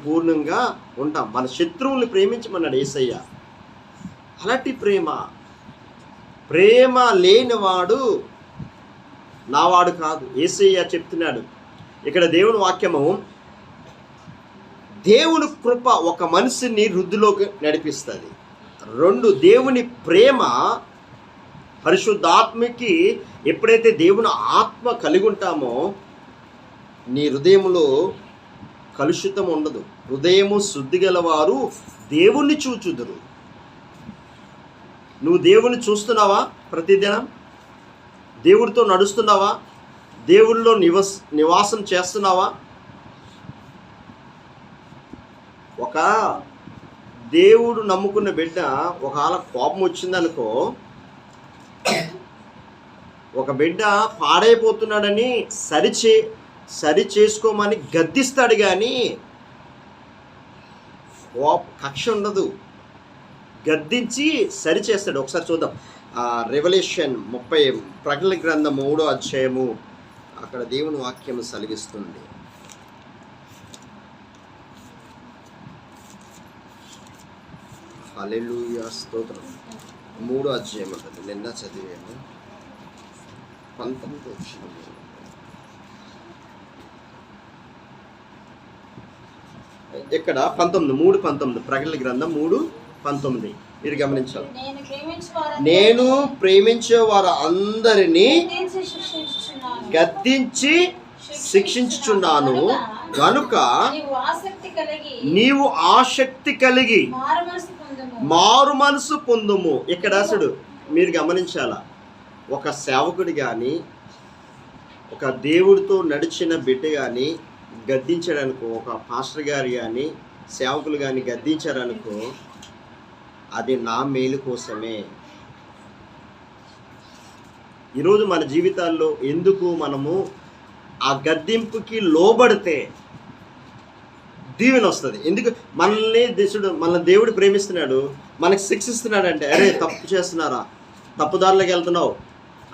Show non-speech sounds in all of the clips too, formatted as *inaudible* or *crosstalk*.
పరిపూర్ణంగా ఉంటాం. మన శత్రువుల్ని ప్రేమించమన్నాడు ఏసయ్య. అలాంటి ప్రేమ ప్రేమ లేనివాడు నావాడు కాదు. ఏసయ్య చెప్తున్నాడు. ఇక్కడ దేవుని వాక్యము దేవుని కృప ఒక మనిషిని వృద్ధిలోకి నడిపిస్తుంది. రెండు దేవుని ప్రేమ పరిశుద్ధాత్మకి ఎప్పుడైతే దేవుని ఆత్మ కలిగి ఉంటామో నీ హృదయంలో కలుషితం ఉండదు. హృదయము శుద్ధి గలవారు దేవుణ్ణి చూచుదురు. నువ్వు దేవుణ్ణి చూస్తున్నావా ప్రతిదినం? దేవుడితో నడుస్తున్నావా? దేవుళ్ళలో నివస్ నివాసం చేస్తున్నావా? ఒక దేవుడు నమ్ముకున్న బిడ్డ ఒకవేళ కోపం వచ్చిందనుకో ఒక బిడ్డ పాడైపోతున్నాడని సరిచే సరి చేసుకోమని గద్దిస్తాడు కానీ కోప కక్ష ఉండదు. గద్దించి సరి చేస్తాడు. ఒకసారి చూద్దాం. రెవల్యూషన్ ముప్పై ప్రకటన గ్రంథం మూడో అధ్యాయము. అక్కడ దేవుని వాక్యం సలిగిస్తుంది హలెలుయా స్తోత్రం. మూడో అధ్యాయం ఉంటుంది నిన్న చదివాను పంతొమ్మిది వచ్చిన ఇక్కడ పంతొమ్మిది మూడు పంతొమ్మిది. ప్రకటన గ్రంథం మూడు పంతొమ్మిది. మీరు గమనించాలి. నేను ప్రేమించు వారు అందరినీ గద్దించి శిక్షించుచున్నాను. గనుక నీవు ఆసక్తి కలిగి మారు మనసు పొందుము. ఇక్కడ అసలు మీరు గమనించాల? ఒక సేవకుడు కానీ ఒక దేవుడితో నడిచిన బిడ్డ కానీ గద్దించాడనుకో ఒక పాస్టర్ గారు కానీ సేవకులు కానీ గద్దించారనుకో అది నా మేలు కోసమే. ఈరోజు మన జీవితాల్లో ఎందుకు మనము ఆ గద్దింపుకి లోబడితే దీవెన వస్తుంది. ఎందుకు? మనల్ని దేశుడు మన దేవుడు ప్రేమిస్తున్నాడు మనకి శిక్షిస్తున్నాడు అంటే అరే తప్పు చేస్తున్నారా? తప్పుదారులకు వెళ్తున్నావు?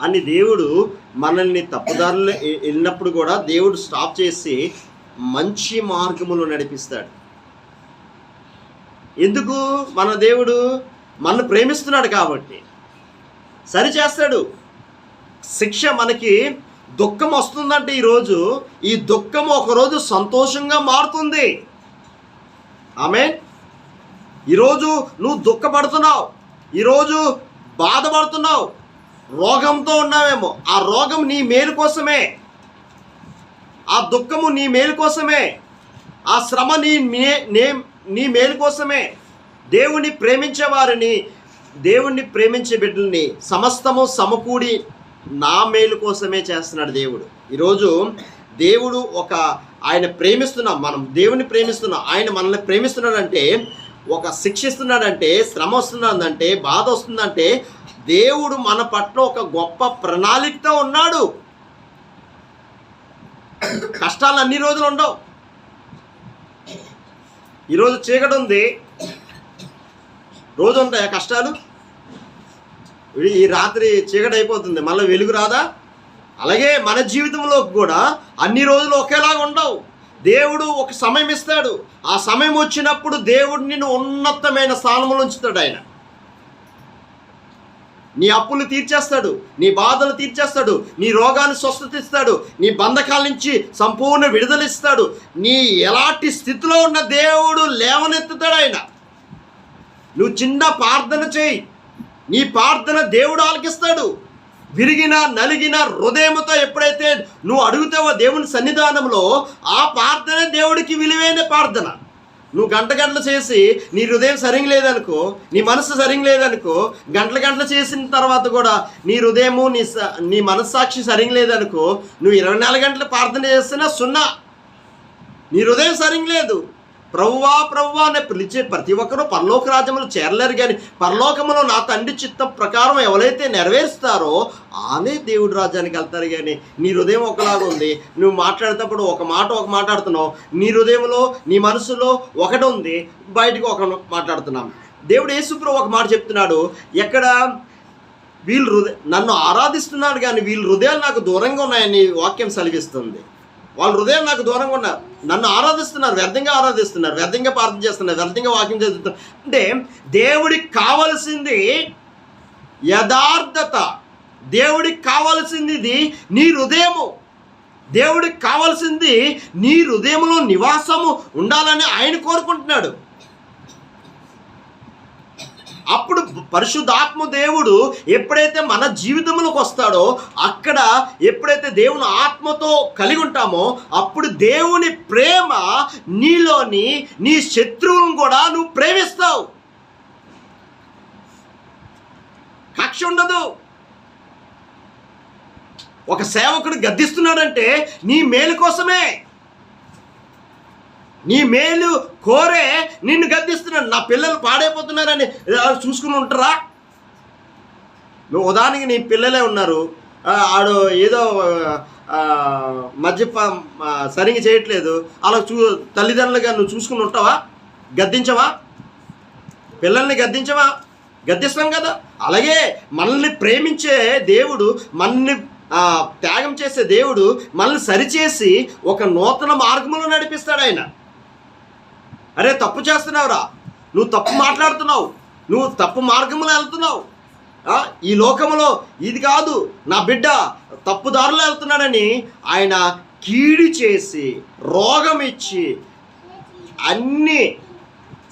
అని దేవుడు మనల్ని తప్పుదారులు వెళ్ళినప్పుడు కూడా దేవుడు స్టాప్ చేసి మంచి మార్గములో నడిపిస్తాడు. ఎందుకు? మన దేవుడు మనల్ని ప్రేమిస్తున్నాడు కాబట్టి. సరి చేస్తాడు. శిక్ష మనకి దుఃఖం వస్తుందంటే ఈరోజు ఈ దుఃఖం ఒకరోజు సంతోషంగా మారుతుంది. ఆమె ఈరోజు నువ్వు దుఃఖపడుతున్నావు. ఈరోజు బాధపడుతున్నావు. రోగంతో ఉన్నావేమో. ఆ రోగం నీ మేలు కోసమే. ఆ దుఃఖము నీ మేలు కోసమే. ఆ శ్రమ నీ నే నీ మేలు కోసమే. దేవుణ్ణి ప్రేమించే వారిని దేవుణ్ణి ప్రేమించే బిడ్డల్ని సమస్తము సమకూడి నా మేలు కోసమే చేస్తున్నాడు దేవుడు. ఈరోజు దేవుడు ఒక ఆయన ప్రేమిస్తున్నాం మనం దేవుని ప్రేమిస్తున్నాం ఆయన మనల్ని ప్రేమిస్తున్నాడంటే ఒక శిక్షిస్తున్నాడంటే శ్రమ వస్తున్నాడంటే బాధ వస్తుందంటే దేవుడు మన పట్ల ఒక గొప్ప ప్రణాళికతో ఉన్నాడు. కష్టాలు అన్ని రోజులు ఉండవు. ఈరోజు చీకటి ఉంది. రోజు ఉంటాయా కష్టాలు? ఈ- రాత్రి చీకటి అయిపోతుంది. మళ్ళీ వెలుగు రాదా? అలాగే మన జీవితంలో కూడా అన్ని రోజులు ఒకేలాగా ఉండవు. దేవుడు ఒక సమయం ఇస్తాడు. ఆ సమయం వచ్చినప్పుడు దేవుడు నిన్ను ఉన్నతమైన స్థానంలో ఉంచుతాడు ఆయన. నీ అప్పులు తీర్చేస్తాడు నీ బాధలు తీర్చేస్తాడు నీ రోగాన్ని స్వస్థత ఇస్తాడు నీ బంధకాల నుంచి సంపూర్ణ విడుదలిస్తాడు. నీ ఎలాంటి స్థితిలో ఉన్న దేవుడు లేవనెత్తుతాడు ఆయన. నువ్వు చిన్న ప్రార్థన చేయి. నీ ప్రార్థన దేవుడు ఆలకిస్తాడు. విరిగిన నలిగిన హృదయముతో ఎప్పుడైతే నువ్వు అడుగుతావో దేవుని సన్నిధానంలో ఆ ప్రార్థన దేవుడికి విలువైన ప్రార్థన. నువ్వు గంట గంటలు చేసి నీ హృదయం సరింగ్ లేదనుకో నీ మనసు సరింగ్ లేదనుకో గంటల గంటలు చేసిన తర్వాత కూడా నీ హృదయము నీ నీ మనస్సాక్షి సరిగా లేదనుకో నువ్వు ఇరవై నాలుగు గంటలు ప్రార్థన చేస్తున్నా సున్నా. నీ హృదయం సరింగ్ లేదు. ప్రవ్వా ప్రవ్వా అని పిలిచే ప్రతి ఒక్కరూ పరలోక రాజ్యములు చేరలేరు కానీ పరలోకములో నా తండ్రి చిత్తం ప్రకారం ఎవరైతే నెరవేరుస్తారో ఆనే దేవుడి రాజ్యానికి వెళ్తారు కానీ నీ హృదయం ఒకలాగా ఉంది. నువ్వు మాట్లాడేటప్పుడు ఒక మాట ఒక మాట్లాడుతున్నావు నీ హృదయంలో నీ మనసులో ఒకటి ఉంది. బయటకు ఒక మాట్లాడుతున్నాం. దేవుడు యేసుప్రభు ఒక మాట చెప్తున్నాడు. ఎక్కడ వీళ్ళు హృదయ నన్ను ఆరాధిస్తున్నాడు కానీ వీళ్ళ హృదయాలు నాకు దూరంగా ఉన్నాయని వాక్యం సెలవిస్తుంది వాళ్ళ హృదయం నాకు దూరంగా ఉన్నారు నన్ను ఆరాధిస్తున్నారు వ్యర్థంగా ఆరాధిస్తున్నారు వ్యర్థంగా ప్రార్థన చేస్తున్నారు వ్యర్థంగా వాక్యం చదువుతున్నారు. అంటే దేవుడికి కావలసింది యథార్థత. దేవుడికి కావలసింది ఇది నీ హృదయము. దేవుడికి కావలసింది నీ హృదయంలో నివాసము ఉండాలని ఆయన కోరుకుంటున్నాడు. అప్పుడు పరిశుద్ధాత్మ దేవుడు ఎప్పుడైతే మన జీవితంలోకి వస్తాడో అక్కడ ఎప్పుడైతే దేవుని ఆత్మతో కలిగి ఉంటామో అప్పుడు దేవుని ప్రేమ నీలోని నీ శత్రువును కూడా నువ్వు ప్రేమిస్తావు. కక్ష ఉండదు. ఒక సేవకుడు గద్దిస్తున్నాడంటే నీ మేలు కోసమే. నీ మేలు కోరే నిన్ను గద్దిస్తున్నాడు నా పిల్లలు పాడైపోతున్నారని చూసుకుని ఉంటారా? నువ్వు ఉదాహరణకి నీ పిల్లలే ఉన్నారు. ఆడు ఏదో మధ్య మద్యప సరిగ్గా చేయట్లేదు. అలా చూ తల్లిదండ్రులుగా నువ్వు చూసుకుని ఉంటావా? గద్దించవా? పిల్లల్ని గద్దించవా? గద్దిస్తాం కదా. అలాగే మనల్ని ప్రేమించే దేవుడు మనల్ని త్యాగం చేసే దేవుడు మనల్ని సరిచేసి ఒక నూతన మార్గంలో నడిపిస్తాడు ఆయన. అరే తప్పు చేస్తున్నావురా. నువ్వు తప్పు మాట్లాడుతున్నావు. నువ్వు తప్పు మార్గంలో వెళ్తున్నావు. ఈ లోకంలో ఇది కాదు నా బిడ్డ తప్పుదారులు వెళ్తున్నాడని ఆయన కీడి చేసి రోగం ఇచ్చి అన్నీ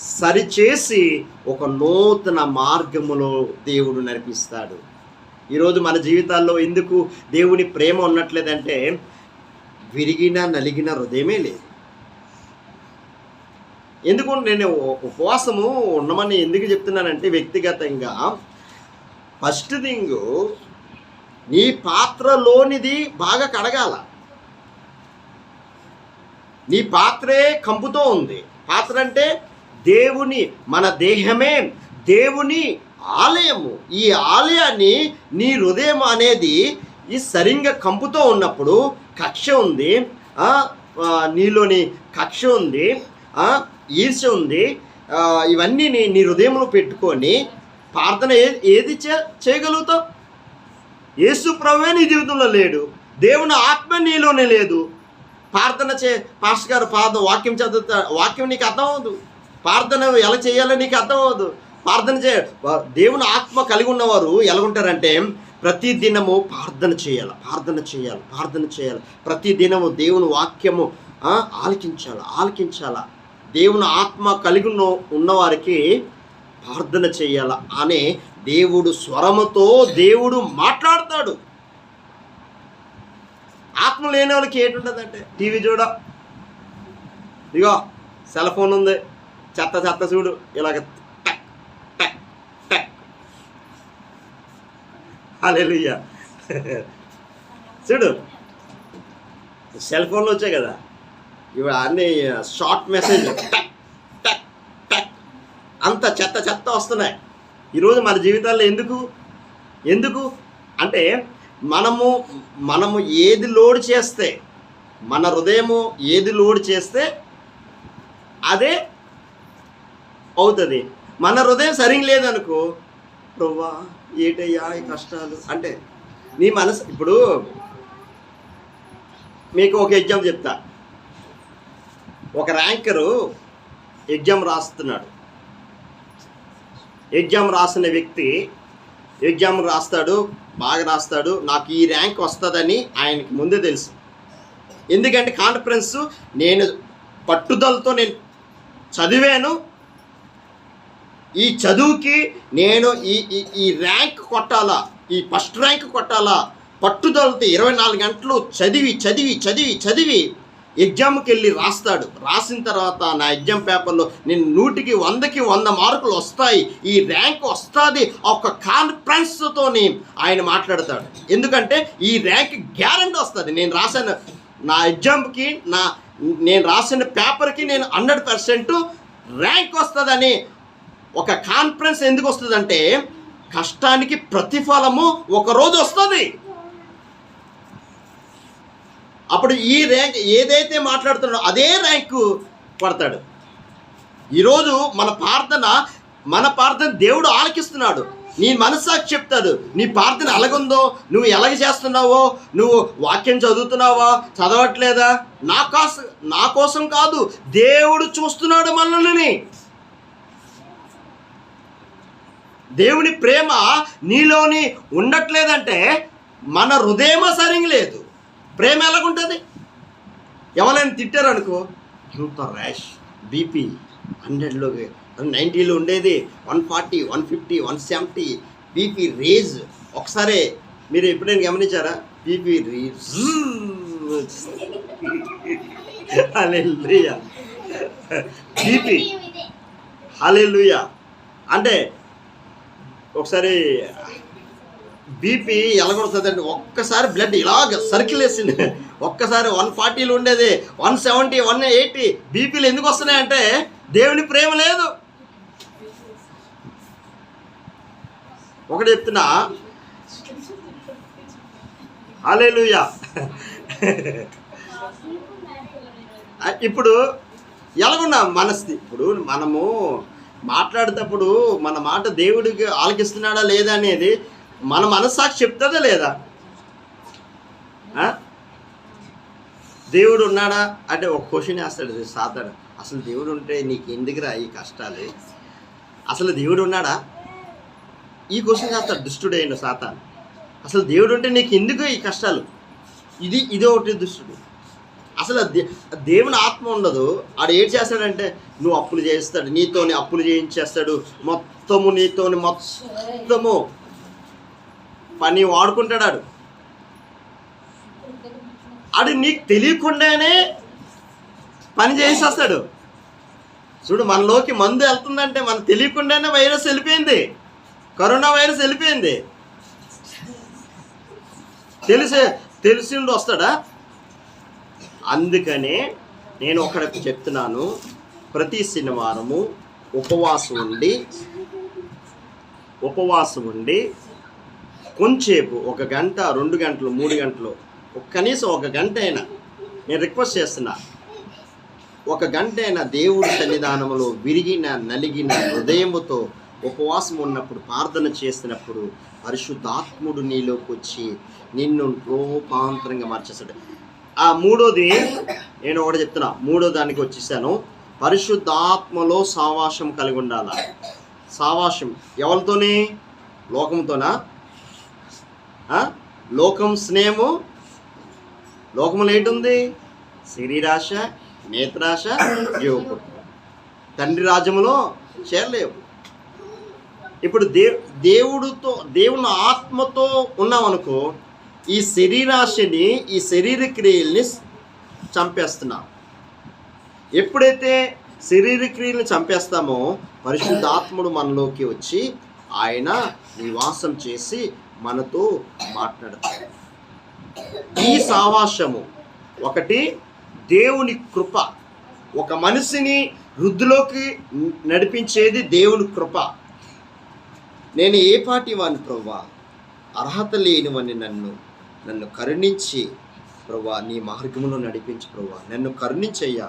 సరిచేసి ఒక నూతన మార్గములో దేవుడు నడిపిస్తాడు. ఈరోజు మన జీవితాల్లో ఎందుకు దేవుని ప్రేమ ఉన్నట్లేదంటే విరిగిన నలిగిన హృదయమే లేదు. ఎందుకు నేను ఉపవాసము ఉండమని ఎందుకు చెప్తున్నానంటే వ్యక్తిగతంగా ఫస్ట్ థింగ్ నీ పాత్రలోనిది బాగా కడగాల. నీ పాత్రే కంపుతో ఉంది. పాత్ర అంటే దేవుని మన దేహమే దేవుని ఆలయము. ఈ ఆలయాన్ని నీ హృదయం అనేది ఈ సరిగ్గా కంపుతో ఉన్నప్పుడు కక్ష ఉంది. నీలోని కక్ష ఉంది. ఈర్ష ఉంది. ఇవన్నీ నీ నీ హృదయంలో పెట్టుకొని ప్రార్థన ఏ ఏది చే చేయగలుగుతావు? యేసు ప్రభువే నీ జీవితంలో లేడు. దేవుని ఆత్మ నీలోనే లేదు. ప్రార్థన చే పాస్టర్ గారు పాద వాక్యం చదువుతా వాక్యం నీకు అర్థం అవ్వదు ప్రార్థన ఎలా చేయాలో నీకు అర్థం అవ్వదు ప్రార్థన చే దేవుని ఆత్మ కలిగి ఉన్నవారు ఎలా ఉంటారంటే ప్రతి దినము ప్రార్థన చేయాలి ప్రార్థన చేయాలి ప్రార్థన చేయాలి. ప్రతి దినము దేవుని వాక్యము ఆలకించాలి ఆలకించాల. దేవుని ఆత్మ కలిగి ఉన్న ఉన్నవారికి ప్రార్థన చేయాల అనే దేవుడు స్వరముతో దేవుడు మాట్లాడతాడు. ఆత్మ లేని వాళ్ళకి ఏంటుంటుందంటే? టీవీ చూడ. ఇగో సెల్ ఫోన్ ఉంది. చెత్త చెత్త చూడు. ఇలాగ టక్ *laughs* చూడు. సెల్ ఫోన్లు వచ్చాయి కదా. ఇవి అన్ని షార్ట్ మెసేజ్ టక్ టక్ టక్. అంత చెత్త చెత్త వస్తున్నాయి. ఈరోజు మన జీవితాల్లో ఎందుకు? ఎందుకు? అంటే మనము మనము ఏది లోడ్ చేస్తే మన హృదయము ఏది లోడ్ చేస్తే అదే అవుతుంది. మన హృదయం సరిగ్గా లేదనుకో ప్రవ్వా ఏటయ్యా ఈ కష్టాలు? అంటే నీ మనసు ఇప్పుడు మీకు ఒక ఎగ్జామ్ చెప్తా. ఒక ర్యాంకరు ఎగ్జామ్ రాస్తున్నాడు. ఎగ్జామ్ రాసిన వ్యక్తి ఎగ్జామ్ రాస్తాడు బాగా రాస్తాడు నాకు ఈ ర్యాంక్ వస్తుందని ఆయనకి ముందే తెలుసు. ఎందుకంటే కాన్ఫరెన్స్ నేను పట్టుదలతో నేను చదివాను. ఈ చదువుకి నేను ఈ ఈ ఈ ర్యాంక్ కొట్టాలా ఈ ఫస్ట్ ర్యాంక్ కొట్టాలా పట్టుదలతో ఇరవై నాలుగు గంటలు చదివి చదివి చదివి చదివి ఎగ్జామ్కి వెళ్ళి రాస్తాడు. రాసిన తర్వాత నా ఎగ్జామ్ పేపర్లో నేను నూటికి వందకి వంద మార్కులు వస్తాయి. ఈ ర్యాంక్ వస్తుంది. ఒక కాన్ఫిడెన్స్తోని ఆయన మాట్లాడతాడు. ఎందుకంటే ఈ ర్యాంక్ గ్యారంటీ వస్తుంది. నేను రాసిన నా ఎగ్జామ్కి నా నేను రాసిన పేపర్కి నేను హండ్రెడ్ పర్సెంట్ ర్యాంక్ వస్తుందని ఒక కాన్ఫిడెన్స్ ఎందుకు వస్తుందంటే కష్టానికి ప్రతిఫలము ఒక రోజు వస్తుంది. అప్పుడు ఈ ర్యాంక్ ఏదైతే మాట్లాడుతున్నాడో అదే ర్యాంకు పడతాడు. ఈరోజు మన ప్రార్థన మన ప్రార్థన దేవుడు ఆలకిస్తున్నాడు. నీ మనస్సాక్షి చెప్తాడు నీ ప్రార్థన ఎలాగుందో నువ్వు ఎలాగ చేస్తున్నావో నువ్వు వాక్యం చదువుతున్నావా చదవట్లేదా? నా కోసం నా కోసం కాదు దేవుడు చూస్తున్నాడు మనల్ని. దేవుని ప్రేమ నీలోని ఉండట్లేదంటే మన హృదయమ సరిగా లేదు ప్రేమ ఎలాగుంటుంది? ఎవరైనా తిట్టారనుకో ఎంత ర్యాష్ బీపీ హండ్రెడ్లో నైంటీలో ఉండేది one forty one fifty one seventy BP raise ఒకసారి మీరు ఎప్పుడైనా గమనించారా? BP raise hallelujah BP hallelujah అంటే ఒకసారి బీపీ ఎలగొడుతుందండి. ఒక్కసారి బ్లడ్ ఇలాగ సర్కిల్ వేసింది. ఒక్కసారి వన్ ఫార్టీలు ఉండేది. వన్ సెవెంటీ వన్ ఎయిటీ బీపీలు ఎందుకు వస్తున్నాయంటే దేవుని ప్రేమ లేదు. ఒకటి చెప్తున్నా. హాలేలుయా ఇప్పుడు ఎలాగున్నా మనస్థి ఇప్పుడు మనము మాట్లాడేటప్పుడు మన మాట దేవుడికి ఆలకిస్తున్నాడా లేదా అనేది మన మనస్సాక్షి చెప్తుందా లేదా? దేవుడు ఉన్నాడా? అంటే ఒక క్వశ్చన్ వేస్తాడు సాతాడు అసలు దేవుడు ఉంటే నీకు ఎందుకురా ఈ కష్టాలు? అసలు దేవుడు ఉన్నాడా? ఈ క్వశ్చన్ చేస్తాడు దుష్టుడైన సాతాను. అసలు దేవుడు ఉంటే నీకు ఎందుకు ఈ కష్టాలు? ఇది ఇదే ఒకటి దుష్టుడు. అసలు దేవుని ఆత్మ ఉండదు. ఆడు ఏం చేస్తాడంటే నువ్వు అప్పులు చేస్తాడు నీతోని అప్పులు చేయించేస్తాడు మొత్తము నీతోని మొత్తము పని వాడుకుంటాడు అది నీకు తెలియకుండానే పని చేసేస్తాడు. చూడు మనలోకి మందు వెళ్తుందంటే మనకు తెలియకుండానే వైరస్ వెళ్ళిపోయింది. కరోనా వైరస్ వెళ్ళిపోయింది. తెలిసే తెలిసిండు వస్తాడా? అందుకనే నేను ఒకటి చెప్తున్నాను ప్రతి శనివారము ఉపవాసం ఉండి ఉపవాసం ఉండి కొంచేపు ఒక గంట రెండు గంటలు మూడు గంటలు కనీసం ఒక గంట అయినా నేను రిక్వెస్ట్ చేస్తున్నా. ఒక గంట అయినా దేవుడి సన్నిధానంలో విరిగిన నలిగిన హృదయముతో ఉపవాసం ఉన్నప్పుడు ప్రార్థన చేసినప్పుడు పరిశుద్ధాత్ముడు నీలోకి వచ్చి నిన్ను రూపాంతరంగా మార్చేస్తాడు. ఆ మూడోది నేను ఒకటి చెప్తున్నా. మూడో దానికి వచ్చేసాను. పరిశుద్ధాత్మలో సావాసం కలిగి ఉండాల? సావాసం ఎవరితోనే? లోకంతోనా లోకం స్నేహము. లోకములు ఏంటుంది? శరీరాశ నేత్రాశ జీవపు తండ్రి రాజ్యములో చేరలేవు. ఇప్పుడు దే దేవుడితో దేవుని ఆత్మతో ఉన్నామనుకో ఈ శరీరాశని ఈ శరీర క్రియల్ని చంపేస్తున్నాం. ఎప్పుడైతే శరీర క్రియల్ని చంపేస్తామో పరిశుద్ధాత్ముడు మనలోకి వచ్చి ఆయన నివాసం చేసి మనతో మాట్లాడతాడు. ఈ సావాసము ఒకటి దేవుని కృప. ఒక మనిషిని వృద్ధిలోకి నడిపించేది దేవుని కృప. నేను ఏ పాటి వాని ప్రభా అర్హత లేనివని నన్ను నన్ను కరుణించి ప్రభా నీ మార్గములో నడిపించి ప్రవ్వా. నన్ను కరుణించయ్యా.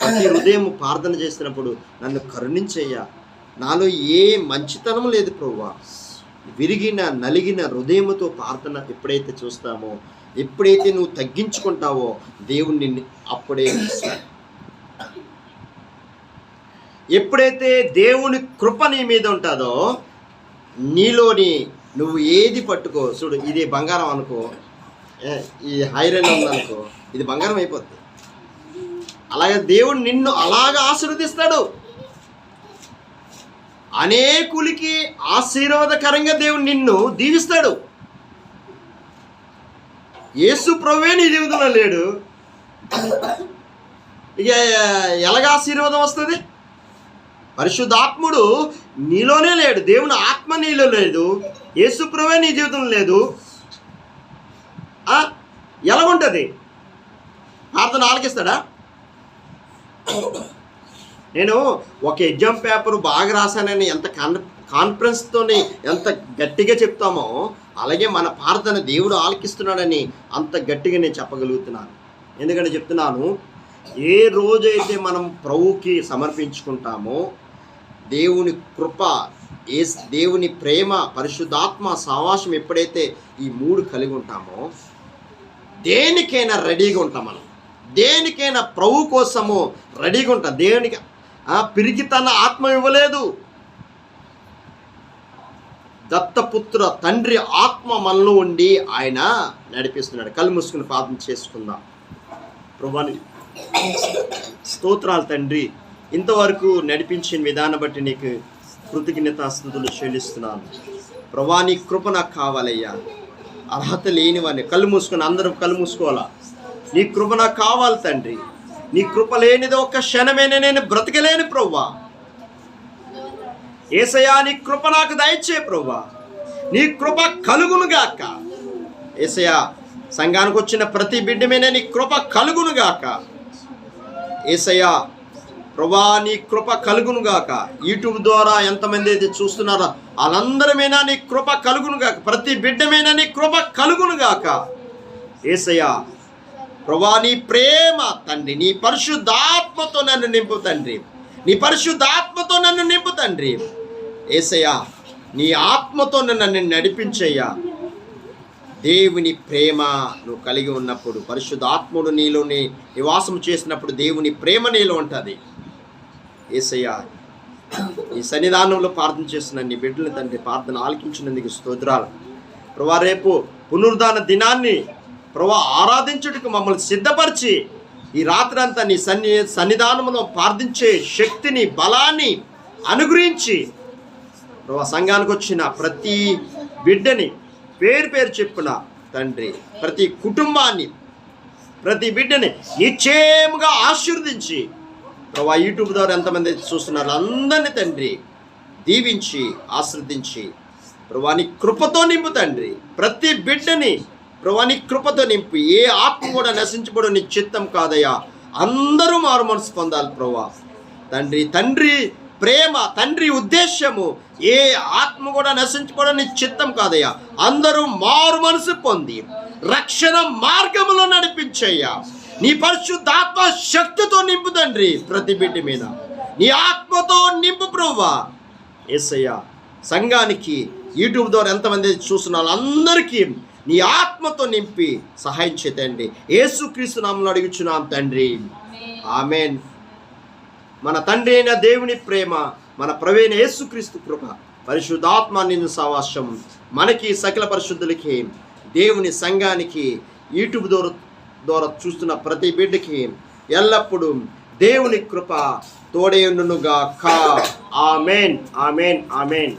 ప్రతి హృదయం ప్రార్థన చేసినప్పుడు నన్ను కరుణించయ్యా. నాలో ఏ మంచితనం లేదు ప్రభా విరిగిన నలిగిన హృదయముతో ప్రార్థన ఎప్పుడైతే చూస్తామో ఎప్పుడైతే నువ్వు తగ్గించుకుంటావో దేవుణ్ణి అప్పుడే ఎప్పుడైతే దేవుని కృప నీ మీద ఉంటుందో నీలోని నువ్వు ఏది పట్టుకో చూడు ఇది బంగారం అనుకో ఈ హైరన్ ఉందనుకో ఇది బంగారం అయిపోద్ది. అలాగే దేవుడు నిన్ను అలాగ ఆశీర్వదిస్తాడు. అనేకులకి ఆశీర్వాదకరంగా దేవుడు నిన్ను దీవిస్తాడు. యేసు ప్రభువే నీ జీవితంలో లేడు. ఇక ఎలాగ ఆశీర్వాదం వస్తుంది? పరిశుద్ధాత్ముడు నీలోనే లేడు. దేవుని ఆత్మ నీలో లేదు. యేసు ప్రభువే నీ జీవితంలో లేదు. ఆ? ఎలాగుంటుంది? ప్రార్థన ఆలకిస్తాడా నేను ఒక ఎగ్జామ్ పేపర్ బాగా రాశానని ఎంత కాన్ కాన్ఫిడెన్స్తోని ఎంత గట్టిగా చెప్తామో అలాగే మన ప్రార్థన దేవుడు ఆలకిస్తున్నాడని అంత గట్టిగా నేను చెప్పగలుగుతున్నాను. ఎందుకంటే చెప్తున్నాను? ఏ రోజైతే మనం ప్రభువుకి సమర్పించుకుంటామో దేవుని కృప ఏ దేవుని ప్రేమ పరిశుద్ధాత్మ సావాసం ఎప్పుడైతే ఈ మూడు కలిగి ఉంటామో దేనికైనా రెడీగా ఉంటాం మనం. దేనికైనా ప్రభు కోసము రెడీగా ఉంటాం. దేవునికి పిరికి తన ఆత్మ ఇవ్వలేదు. దత్తపుత్ర తండ్రి ఆత్మ మనలో ఉండి ఆయన నడిపిస్తున్నాడు. కళ్ళు మూసుకుని ప్రార్థన చేసుకుందాం. ప్రభాని స్తోత్రాలు తండ్రి. ఇంతవరకు నడిపించిన విధానం బట్టి నీకు కృతజ్ఞతాస్థుతులు చెల్లిస్తున్నాను. ప్రభా నీ కృప నాకు కావాలయ్యా. అర్హత లేనివని కళ్ళు మూసుకొని అందరం కళ్ళు మూసుకోవాలా? నీ కృప నాకు కావాలి తండ్రి. నీ కృప లేనిది ఒక్క క్షణమేనే నేను బ్రతకలేను ప్రవ్వా. ఏసయా నీ కృప నాకు దయచే ప్రవ్వా. నీ కృప కలుగును గాక. ఏసయా సంఘానికి వచ్చిన ప్రతి బిడ్డ మీద నీ కృప కలుగును గాక. ఏసయ్యా ప్రభా నీ కృప కలుగును గాక. యూట్యూబ్ ద్వారా ఎంతమంది అయితే చూస్తున్నారో వాళ్ళందరి నీ కృప కలుగునుగాక ప్రతి బిడ్డ నీ కృప కలుగును గాక. ఏసయ్యా ప్రభా నీ ప్రేమ తండ్రి నీ పరిశుద్ధాత్మతో నన్ను నింపు తండ్రి. నీ పరిశుద్ధాత్మతో నన్ను నింపు తండ్రి. ఏసయ్యా నీ ఆత్మతో నన్ను నడిపించయ్యా. దేవుని ప్రేమ నువ్వు కలిగి ఉన్నప్పుడు పరిశుద్ధాత్ముడు నీలోని నివాసం చేసినప్పుడు దేవుని ప్రేమ నీలో ఉంటుంది. ఏసయ్య ఈ సన్నిధానంలో ప్రార్థన చేస్తున్న నీ బిడ్డల తండ్రి ప్రార్థన ఆలకించినందుకు స్తోత్రాలు. ప్రభా రేపు పునరుద్ధాన దినాన్ని ప్రభా ఆరాధించుటకు మమ్మల్ని సిద్ధపరిచి ఈ రాత్రి అంతా నీ సన్ని సన్నిధానంలో ప్రార్థించే శక్తిని బలాన్ని అనుగ్రహించి ప్రభా సంఘానికి వచ్చిన ప్రతి బిడ్డని పేరు పేరు చెప్పున తండ్రి ప్రతి కుటుంబాన్ని ప్రతి బిడ్డని నిశ్చయముగా ఆశీర్వదించి ప్రభా యూట్యూబ్ ద్వారా ఎంతమంది చూస్తున్నారు అందరిని తండ్రి దీవించి ఆశ్రదించి ప్రభా నీ కృపతో నింపు తండ్రి. ప్రతి బిడ్డని ప్రభా నీ కృపతో నింపు ఏ ఆత్మ కూడా నశించబడు నీ చిత్తం కాదయ్యా. అందరూ మారు మనసు పొందాలి ప్రభా తండ్రి తండ్రి ప్రేమ తండ్రి ఉద్దేశము ఏ ఆత్మ కూడా నశించుకోవడం నీ చిత్తం కాదయ్యా. అందరూ మారు మనసు పొంది రక్షణ మార్గములో నడిపించయ్యా. నీ పరిశుద్ధాత్మ శక్తితో నింపు తండ్రి ప్రతి బిడ్డ మీద. నీ ఆత్మతో నింపు ప్రభువా. ఎస్సయ్యా సంఘానికి యూట్యూబ్ ద్వారా ఎంతమంది చూస్తున్నారు? అందరికీ నీ ఆత్మతో నింపి సహాయం చేతండి యేసుక్రీస్తు నామలు అడుగుచున్నాం తండ్రి. ఆమెన్. మన తండ్రి అయిన దేవుని ప్రేమ మన ప్రవీణ యేసుక్రీస్తు కృప పరిశుద్ధాత్మ నిన్ను సావాసం మనకి సకల పరిశుద్ధులకి దేవుని సంఘానికి యూట్యూబ్ ద్వారా ద్వారా చూస్తున్న ప్రతి బిడ్డకి ఎల్లప్పుడూ దేవుని కృప తోడేయునుగా కా ఆమెన్. ఆమెన్. ఆమెన్.